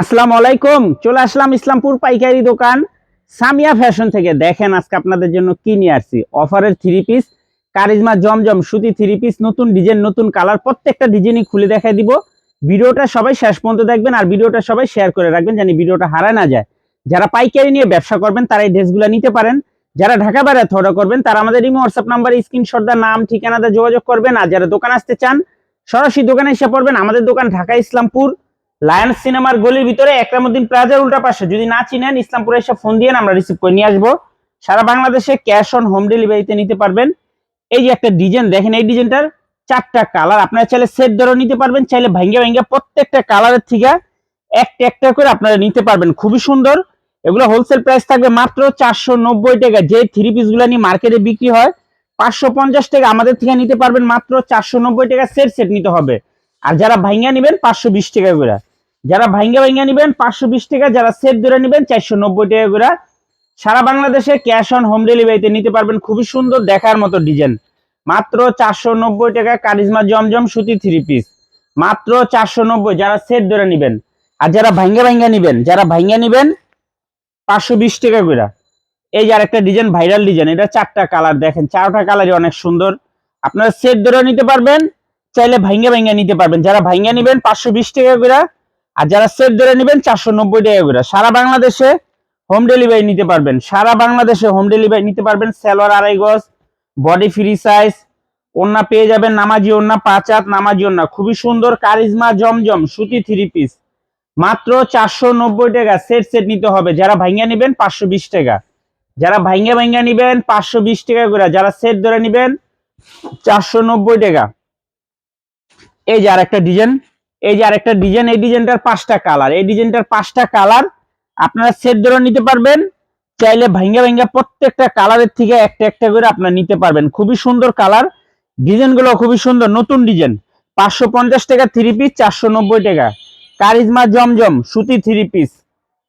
আসসালামু আলাইকুম, চলে আসলাম ইসলামপুর পাইকারি দোকান। সামিয়া ফ্যাশন থেকে দেখেন আজকে আপনাদের জন্য কি নিয়ে আসছি। অফারের থ্রি পিস কারিজমা জমজম সুতি থ্রি পিস নতুন ডিজাইন নতুন কালার প্রত্যেকটা ডিজাইনই খুলে দেখাই দিব। ভিডিওটা সবাই শেষ পর্যন্ত দেখবেন আর ভিডিওটা সবাই শেয়ার করে রাখবেন জানি ভিডিওটা হারায় না যায়। যারা পাইকারি নিয়ে ব্যবসা করবেন, তারা এই ড্রেসগুলো নিতে পারেন। যারা ঢাকা বাইরে থোড়া করবেন, তারা আমাদের ইমো হোয়াটসঅ্যাপ নাম্বারে স্ক্রিনশট দা নাম ঠিকানাতে যোগাযোগ করবেন। আর যারা দোকান আসতে চান, সরাসরি দোকানে এসে পড়বেন। আমাদের দোকান ঢাকা, ইসলামপুর। লায়ন্স সিনেমার গলির ভিতরে একরামুদ্দিন প্লাজার উল্টা পাশে। যদি না চিনেন, ইসলামপুরে এসে ফোন দিয়ে আমরা রিসিভ করে নিয়ে আসব। সারা বাংলাদেশে ক্যাশ অন হোম ডেলিভারিতে নিতে পারবেন। এই যে একটা ডিজাইন দেখেন এই ডিজাইনটার চারটা কালার আপনারা চাইলে সেট ধরে নিতে পারবেন, চাইলে ভাঙ্গে ভাঙ্গে প্রত্যেকটা কালারের থেকে একটা একটা করে আপনারা নিতে পারবেন। খুবই সুন্দর। এগুলো হোলসেল প্রাইস থাকবে মাত্র চারশো নব্বই টাকা। যে থ্রি পিসগুলো নিয়ে মার্কেটে বিক্রি হয়, পাঁচশো পঞ্চাশ টাকা আমাদের থেকে নিতে পারবেন মাত্র চারশো নব্বই টাকা সেট সেট নিতে হবে। আর যারা ভাঙ্গা নেবেন, পাঁচশো বিশ টাকা করে। যারা ভাঙ্গা ভাঙ্গা নেবেন, পাঁচশো বিশ টাকা, যারা সেট ধরে নেবেন, চারশো নব্বই টাকা করে। সারা বাংলাদেশে ক্যাশ অন হোম ডেলিভারিতে নিতে পারবেন খুবই সুন্দর দেখার মতো ডিজাইন। মাত্র চারশো নব্বই টাকা কারিজমা জমজম সুতি থ্রি পিস মাত্র চারশো নব্বই, যারা সেট ধরে নেবেন। আর যারা ভাঙ্গা ভাঙ্গা নেবেন, যারা ভাঙ্গা নেবেন, পাঁচশো বিশ টাকা করে। এই যে আরেকটা ডিজাইন, ভাইরাল ডিজাইন, এটা চারটা কালার দেখেন, চারটা কালারই অনেক সুন্দর। আপনারা সেট ধরে নিতে পারবেন, চাইলে ভাঙ্গা ভাঙ্গা নিতে পারবেন। যারা ভাঙ্গা নেবেন, পাঁচশো বিশ টাকা করে আর যারা সেট ধরে নেবেন চারশো নব্বই টাকা করে। সারা বাংলাদেশে হোম ডেলিভারি নিতে পারবেন। সারা বাংলাদেশে হোম ডেলিভারি নিতে পারবেন। সালোয়ার আড়াই গজ বডি ফ্রি সাইজ ওন্না পেয়ে যাবেন নামাজি ওন্না পাঁচ হাত নামাজি ওন্না খুবই সুন্দর, কারিজমা, জমজম, সুতি থ্রি পিস মাত্র চারশো নব্বই টাকা সেট সেট নিতে হবে। যারা ভাঙ্গা নেবেন পাঁচশো বিশ টাকা। যারা ভাঙ্গা ভাঙ্গা নিবেন পাঁচশো বিশ টাকা করে। যারা সেট ধরে নেবেন চারশো নব্বই টাকা। এই যে আর একটা ডিজাইন এই যে আরেকটা ডিজাইন, এই ডিজাইনটার পাঁচটা কালার। এই ডিজাইনটার পাঁচটা কালার আপনারা সেট ধরে নিতে পারবেন। চাইলে ভাঙ্গা ভাঙ্গা প্রত্যেকটা কালারের থেকে একটা একটা করে আপনারা নিতে পারবেন। খুবই সুন্দর কালার। ডিজাইনগুলো খুবই সুন্দর, নতুন ডিজাইন। পাঁচশো পঞ্চাশ টাকা থ্রি পিস চারশো নব্বই টাকা। কারিজমা জমজম, সুতি থ্রি পিস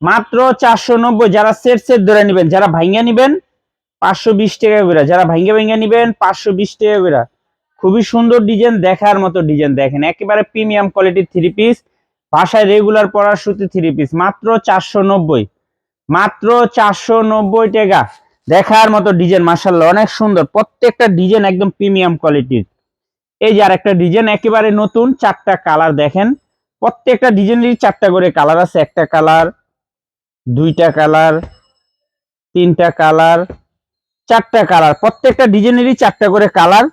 মাত্র চারশো নব্বই, যারা সেট সেট ধরে নেবেন, যারা ভাঙ্গা নিবেন, পাঁচশো বিশ টাকা করে। যারা ভাঙ্গা ভাঙ্গা নিবেন, পাঁচশো বিশ টাকা করে। খুবই সুন্দর ডিজাইন দেখার মতো ডিজাইন দেখেন। একেবারে প্রিমিয়াম কোয়ালিটির থ্রি পিস ভাষায় রেগুলার পরার সুতি থ্রি পিস মাত্র চারশো নব্বই। মাত্র চারশো নব্বই টাকা। দেখার মতো ডিজাইন মাসাল্লাহ অনেক সুন্দর। প্রত্যেকটা ডিজাইন একদম প্রিমিয়াম কোয়ালিটির এই যে আর একটা ডিজাইন একেবারে নতুন, চারটা কালার দেখেন। প্রত্যেকটা ডিজাইনেরই চারটা করে কালার আছে। একটা কালার দুইটা কালার তিনটা কালার চারটা কালার প্রত্যেকটা ডিজাইনেরই চারটা করে কালার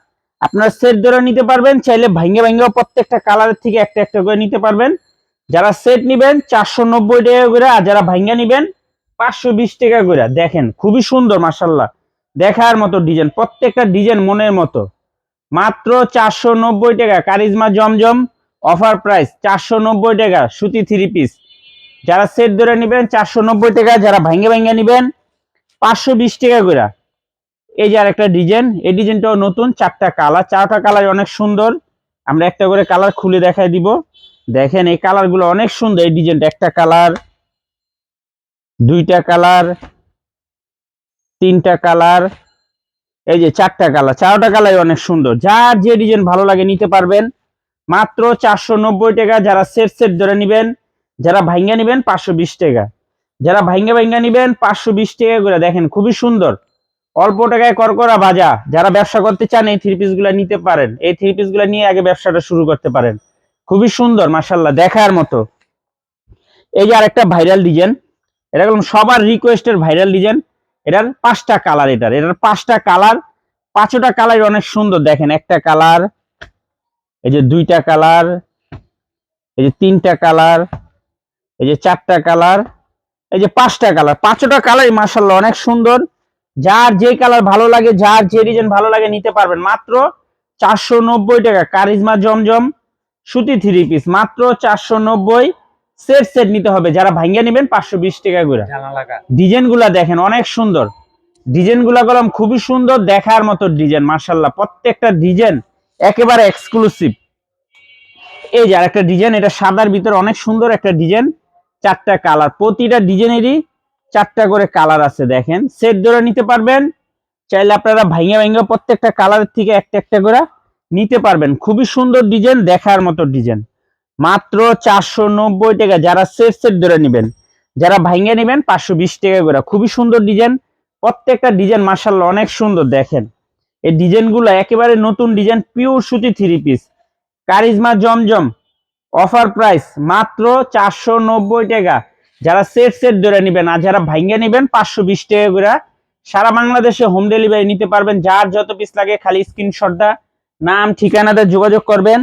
আপনার সেট ধরে নিতে পারবেন, চাইলে ভাঙ্গে ভাঙ্গেও প্রত্যেকটা কালারের থেকে একটা একটা করে নিতে পারবেন। যারা সেট নিবেন, চারশো নব্বই টাকা করে, আর যারা ভাঙ্গা নিবেন, পাঁচশো বিশ টাকা করে। দেখেন, খুবই সুন্দর মাসাল্লাহ দেখার মতো ডিজাইন প্রত্যেকটা ডিজাইন মনের মতো। মাত্র চারশো নব্বই টাকা, কারিজমা জমজম অফার প্রাইস চারশো নব্বই টাকা, সুতি থ্রি পিস যারা সেট ধরে নেবেন, চারশো নব্বই টাকা, যারা ভাঙ্গে ভাঙ্গে নেবেন, পাঁচশো বিশ টাকা করে। এই যে আরেকটা ডিজাইন, এই ডিজাইনটাও নতুন, চারটা কালার। চারটা কালার অনেক সুন্দর। আমরা একটা করে কালার খুলে দেখাই দিব। দেখেন, এই কালারগুলো অনেক সুন্দর, এই ডিজাইনটা। একটা কালার, দুইটা কালার, তিনটা কালার, এই যে চারটা কালার। চারটা কালার অনেক সুন্দর। যার যে ডিজাইন ভালো লাগে নিতে পারবেন। মাত্র চারশো নব্বই টাকা যারা সেট সেট ধরে নিবেন, যারা ভাঙ্গা নিবেন পাঁচশো বিশ টাকা। যারা ভাঙ্গা ভাঙ্গা নিবেন পাঁচশো বিশ টাকা করে। দেখেন, খুবই সুন্দর। অল্প টাকায় করকরা বাজা। যারা ব্যবসা করতে চান, এই থ্রি পিসগুলা নিতে পারেন। এই থ্রি পিসগুলা নিয়ে আগে ব্যবসাটা শুরু করতে পারেন। খুবই সুন্দর মাসাল্লাহ দেখার মতো। এই যে আরেকটা ভাইরাল ডিজাইন এটা হলো সবার রিকোয়েস্টের ভাইরাল ডিজাইন এটার পাঁচটা কালার এটার। এটার পাঁচটা কালার পাঁচটা কালার অনেক সুন্দর। দেখেন, একটা কালার এই যে দুইটা কালার এই যে তিনটা কালার এই যে চারটা কালার এই যে পাঁচটা কালার পাঁচটা কালারই মাসাল্লাহ অনেক সুন্দর। যার যে কালার ভালো লাগে যার যে ডিজাইন ভালো লাগে নিতে পারবেন। মাত্র চারশো নব্বই টাকা। কারিজমা জমজম সুতি থ্রি পিস মাত্র চারশো নব্বই সেট সেট নিতে হবে। যারা ভাঙ্গা নেবেন পাঁচশো বিশ টাকা করে। ডিজাইনগুলা দেখেন অনেক সুন্দর। ডিজাইনগুলা খুবই সুন্দর দেখার মতো ডিজাইন মার্শাল্লাহ প্রত্যেকটা ডিজাইন একেবারে এক্সক্লুসিভ এই যে আরেকটা ডিজাইন এটা সাদার ভিতরে অনেক সুন্দর একটা ডিজাইন চারটা কালার প্রতিটা ডিজাইনেরই চারটা করে কালার আছে দেখেন। সেট ধরে নিতে পারবেন। চাইলে আপনারা ভাইঙ্গা ভাইঙ্গা প্রত্যেকটা কালারের থেকে একটা একটা করে নিতে পারবেন। খুবই সুন্দর ডিজাইন, দেখার মতো ডিজাইন। মাত্র চারশো নব্বই টাকা। যারা সেট সেট ধরে নেবেন, যারা ভাঙ্গে নেবেন, পাঁচশো বিশ টাকা করে। খুবই সুন্দর ডিজাইন। প্রত্যেকটা ডিজাইন মার্শাল্লাহ অনেক সুন্দর, দেখেন। এই ডিজাইনগুলো একেবারে নতুন ডিজাইন পিওর সুতি three piece Karishma Zamzam. Offer price মাত্র চারশো নব্বই টাকা। যারা সেট সেট ধরে নেবেন, আর যারা ভাঙ্গে নেবেন, পাঁচশো বিশ টাকা করে সারা বাংলাদেশে হোম ডেলিভারি নিতে পারবেন। যার যত পিস লাগে, খালি স্ক্রিনশটটা নাম, ঠিকানাতে যোগাযোগ করবেন।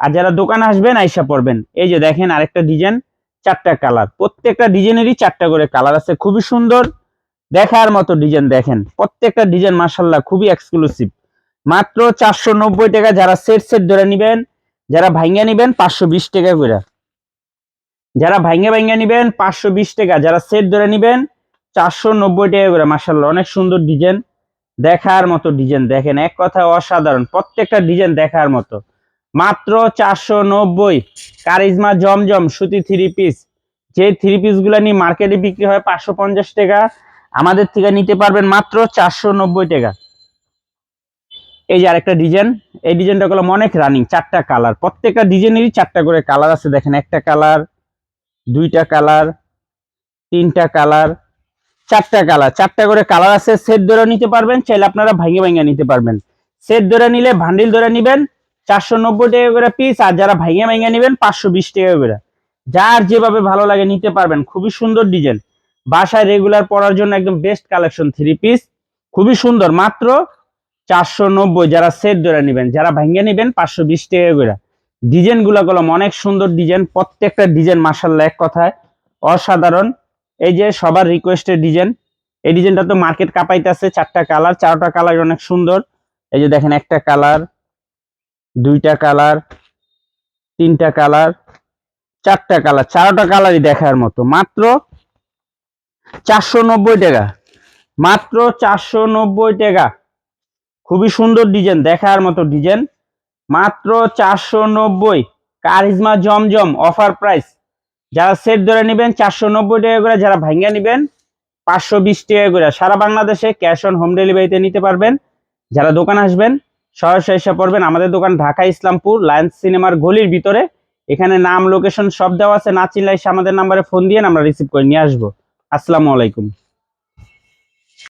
আর যারা দোকানে আসবেন, আইসা পড়বেন। এই যে দেখেন আরেকটা ডিজাইন চারটা কালার প্রত্যেকটা ডিজাইনেরই চারটা করে কালার আছে। খুবই সুন্দর, দেখার মতো ডিজাইন দেখেন। প্রত্যেকটা ডিজাইন মার্শাল্লাহ খুবই এক্সক্লুসিভ মাত্র চারশো নব্বই টাকা যারা সেট সেট ধরে নেবেন, যারা ভাঙ্গা নিবেন, পাঁচশো টাকা করে। যারা ভাঙ্গে ভাঙ্গে নিবেন, পাঁচশো বিশ টাকা। যারা সেট ধরে নিবেন, চারশো নব্বই টাকা করে। মার্শাল্লাহ অনেক সুন্দর ডিজাইন দেখার মতো ডিজাইন দেখেন, এক কথা অসাধারণ। প্রত্যেকটা ডিজাইন দেখার মতো। মাত্র চারশো নব্বই। কারিজমা জমজম, সুতি থ্রি পিস যে থ্রি পিসগুলা নিয়ে মার্কেটে বিক্রি হয় পাঁচশো পঞ্চাশ টাকা, আমাদের থেকে নিতে পারবেন মাত্র চারশো নব্বই টাকা। এই যে আরেকটা ডিজাইন এই ডিজাইনটা করলাম অনেক রানিং চারটা কালার প্রত্যেকটা ডিজাইনেরই চারটা করে কালার আছে। দেখেন, একটা কালার দুইটা কালার, তিনটা কালার, চারটা কালার। চারটা করে কালার আছে সেট ধরে নিতে পারবেন, চাইলে আপনারা ভাঙে ভাঙে নিতে পারবেন। সেট ধরে নিলে ভান্ডিল ধরে নিবেন, চারশো নব্বই টাকা করে পিস আর যারা ভাঙে ভাঙে নিবেন, পাঁচশো বিশ টাকা করে। যার যেভাবে ভালো লাগে নিতে পারবেন, খুবই সুন্দর ডিজাইন বাসায় রেগুলার পরার জন্য একদম বেস্ট কালেকশন থ্রি পিস খুবই সুন্দর। মাত্র চারশো নব্বই, যারা সেট ধরে নিবেন, যারা ভাঙে নিবেন, পাঁচশো বিশ টাকা করে। ডিজাইনগুলা অনেক সুন্দর ডিজাইন, প্রত্যেকটা ডিজাইন মার্শাল্লাহ এক কথায়। অসাধারণ। এই যে সবার রিকোয়েস্টের ডিজাইন, এই ডিজাইনটা তো মার্কেট কাঁপাইতেছে, চারটা কালার চারটা কালার অনেক সুন্দর। এই যে দেখেন একটা কালার দুইটা কালার তিনটা কালার চারটা কালার চারটা কালারই দেখার মতো। মাত্র চারশো নব্বই টাকা। মাত্র চারশো নব্বই টাকা। খুবই সুন্দর ডিজাইন, দেখার মতো ডিজাইন। মাত্র চারশো নব্বই। কারিজমা জমজম অফার প্রাইস যারা সেট ধরে নেবেন, চারশো নব্বই টাকা করে যারা ভাঙ্গা নেবেন, পাঁচশো বিশ টাকা করে। সারা বাংলাদেশে ক্যাশ অন হোম ডেলিভারিতে নিতে পারবেন। যারা দোকান আসবেন, সরাসরি এসে পড়বেন আমাদের দোকান ঢাকা ইসলামপুর লায়ন্স সিনেমার গলির ভিতরে। এখানে নাম লোকেশন সব দেওয়া আছে। না চিনলে আমাদের নাম্বারে ফোন দিয়ে আমরা রিসিভ করে নিয়ে আসব। আসসালামু আলাইকুম।